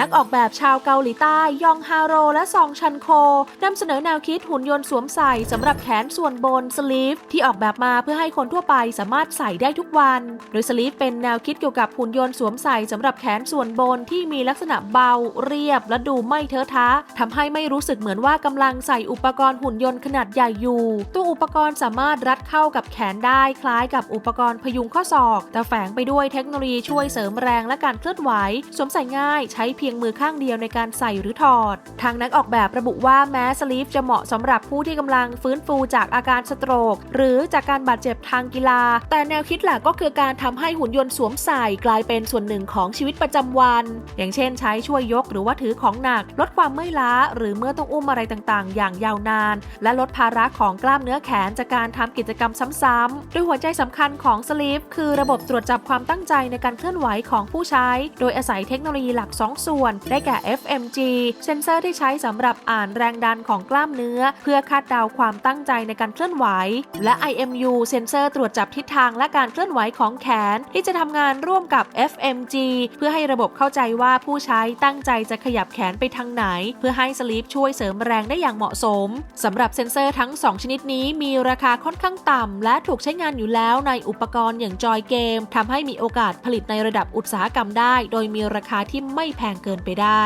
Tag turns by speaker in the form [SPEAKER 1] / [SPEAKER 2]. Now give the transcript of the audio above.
[SPEAKER 1] นักออกแบบชาวเกาหลีใต้ ยองฮาโร และซองชันโคนำเสนอแนวคิดหุ่นยนต์สวมใส่สำหรับแขนส่วนบนสลีฟที่ออกแบบมาเพื่อให้คนทั่วไปสามารถใส่ได้ทุกวัน โดยสลีฟเป็นแนวคิดเกี่ยวกับหุ่นยนต์สวมใส่สำหรับแขนส่วนบนที่มีลักษณะเบา เรียบ และดูไม่เทอะทะทำให้ไม่รู้สึกเหมือนว่ากำลังใส่อุปกรณ์หุ่นยนต์ขนาดใหญ่อยู่ ตัวอุปกรณ์สามารถรัดเข้ากับแขนได้คล้ายกับอุปกรณ์พยุงข้อศอก แต่แฝงไปด้วยเทคโนโลยีช่วยเสริมแรงและการเคลื่อนไหว สวมใส่ง่ายใช้เพียงียงมือข้างเดียวในการใส่หรือถอด ทางนักออกแบบระบุว่าแม้สลีฟจะเหมาะสำหรับผู้ที่กำลังฟื้นฟูจากอาการสโตรก หรือจากการบาดเจ็บทางกีฬา แต่แนวคิดหลักก็คือการทำให้หุ่นยนต์สวมใส่กลายเป็นส่วนหนึ่งของชีวิตประจำวัน อย่างเช่น ใช้ช่วยยกหรือว่าถือของหนัก ลดความเมื่อยล้า หรือเมื่อต้องอุ้มอะไรต่างๆ อย่างยาวนาน และลดภาระของกล้ามเนื้อแขนจากการทำกิจกรรมซ้ำๆโดยหัวใจสำคัญของสลีฟคือระบบตรวจจับความตั้งใจในการเคลื่อนไหวของผู้ใช้ โดยอาศัยเทคโนโลยีหลัก 2ส่วนได้แก่ FMG เซนเซอร์ที่ใช้สำหรับอ่านแรงดันของกล้ามเนื้อ เพื่อคาดเดาความตั้งใจในการเคลื่อนไหว และ IMU เซนเซอร์ตรวจจับทิศทางและการเคลื่อนไหวของแขน ที่จะทำงานร่วมกับ FMG เพื่อให้ระบบเข้าใจว่าผู้ใช้ตั้งใจจะขยับแขนไปทางไหน เพื่อให้สลีปช่วยเสริมแรงได้อย่างเหมาะสมสำหรับเซนเซอร์ทั้ง 2 ชนิดนี้มีราคาค่อนข้างต่ำและถูกใช้งานอยู่แล้วในอุปกรณ์อย่างจอยเกมทำให้มีโอกาสผลิตในระดับอุตสาหกรรมได้ โดยมีราคาที่ไม่แพงเกินไปได้